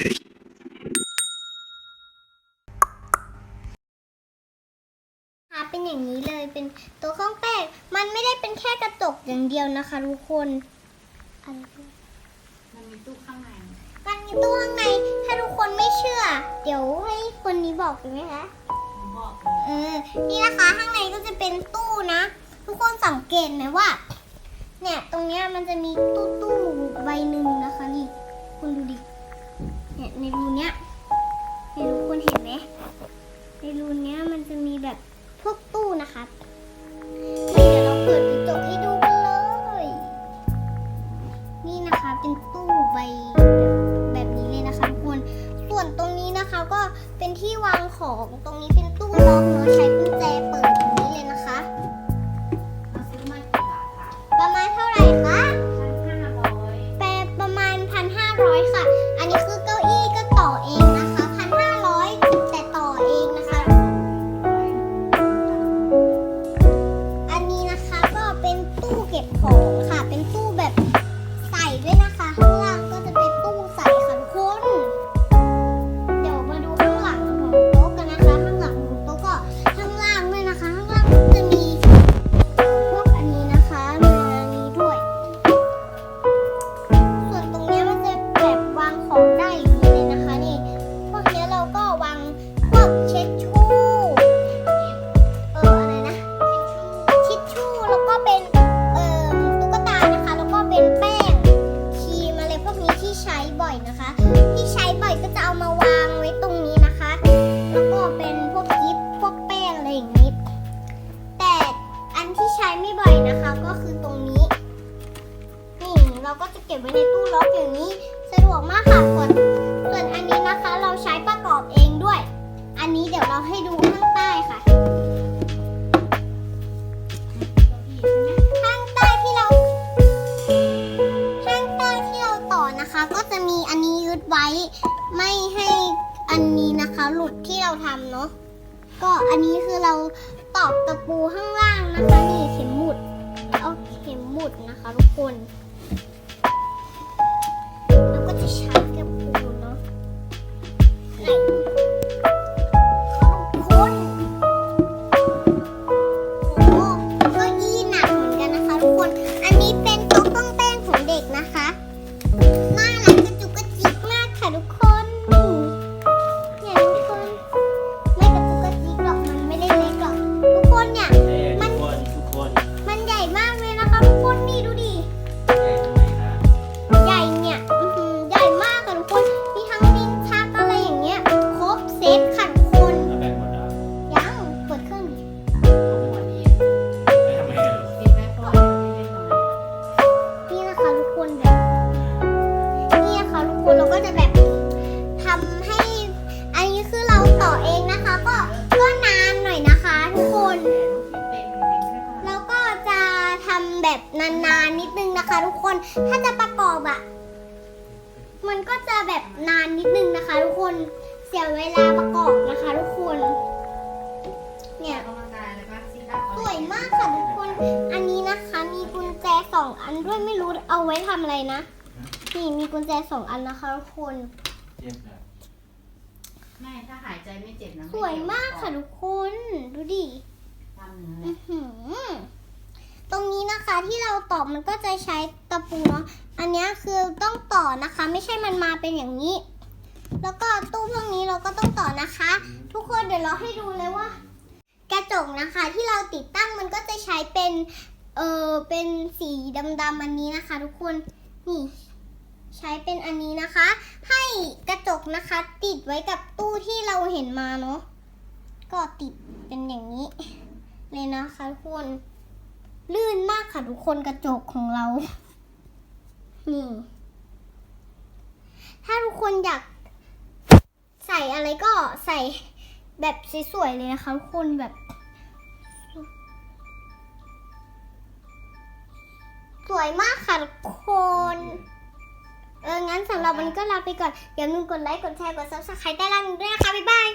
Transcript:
เลค่ะเป็นอย่างนี้เลยเป็นตัวข้องแป้งมันไม่ได้เป็นแค่กระจกอย่างเดียวนะคะทุกคนอันนี้มันมีตู้ข้างในมันมีตู้ข้างในถ้าทุกคนไม่เชื่อ เดี๋ยวให้คนนี้บอกดีไหมคะเออนี่นะคะข้างในก็จะเป็นตู้นะ ทุกคนสังเกตไหมว่า เนี่ยตรงเนี้ยมันจะมีตู้ตู้ใบหนึ่งนะคะ นะคะ ก็เป็นที่วางของตรงนี้เป็นตู้ล็อกเนาะใช้กุญแจเปิด ใช้ไม่บ่อยนะคะก็คือตรงนี้ นี่เราก็จะเก็บไว้ในตู้ล็อกอย่างนี้ สะดวกมากค่ะส่วนส่วนอันนี้นะคะเราใช้ประกอบเองด้วย อันนี้เดี๋ยวเราให้ดูข้างใต้ค่ะข้างใต้ที่เราข้างใต้ที่เราต่อนะคะ ก็จะมีอันนี้ยึดไว้ ไม่ให้อันนี้นะคะ หลุดที่เราทำเนาะ ก็อันนี้คือเราตอกตะปูข้างล่างนะคะ นี่เข็มหมุด เอาเข็มหมุดนะคะทุกคน นานๆนิดนึงนะคะ ทุกคนถ้าจะประกอบอะมันก็จะแบบนานนิดนึงนะคะ ทุกคนเสียเวลาประกอบนะคะ ทุกคน เนี่ยออกกำลังกายอะไรบ้างซิดับสวยมากค่ะทุกคน อันนี้นะคะ มีกุญแจสองอันด้วยไม่รู้เอาไว้ทำอะไรนะนี่มีกุญแจสองอันนะคะทุกคนเทียบเลยไม่ถ้าหายใจไม่เจ็บนะสวยมากค่ะทุกคน ดูดิ ทำเนื้อ อื้อหือต รงนี้นะคะที่เราต่อมันก็จะใช้ตะปูเนาะอันนี้คือต้องต่อนะคะ ไม่ใช่มันมาเป็นอย่างนี้ แล้วก็ตู้พวกนี้เราก็ต้องต่อนะคะ ทุกคนเดี๋ยวเราให้ดูเลยว่า กระจกนะคะที่เราติดตั้งมันก็จะใช้เป็นเออเป็นสีดำๆอันนี้นะคะ ทุกคนนี่ใช้เป็นอันนี้นะคะ ให้กระจกนะคะ ติดไว้กับตู้ที่เราเห็นมาเนาะก็ติดเป็นอย่างนี้เลยนะคะทุกคนากค่ะทุกคนกระจกของเรา นี่ ถ้าทุกคนอยาก ใส่อะไรก็ใส่แบบสวยๆเลยนะคะทุกคนแบบ สวยมากค่ะทุกคนเอองั้นสำหรับวันนี้ก็ลาไปก่อนอย่าลืมกดไลค์กดแชร์กด subscribe ได้แล้วด้วยนะคะ บ๊ายบาย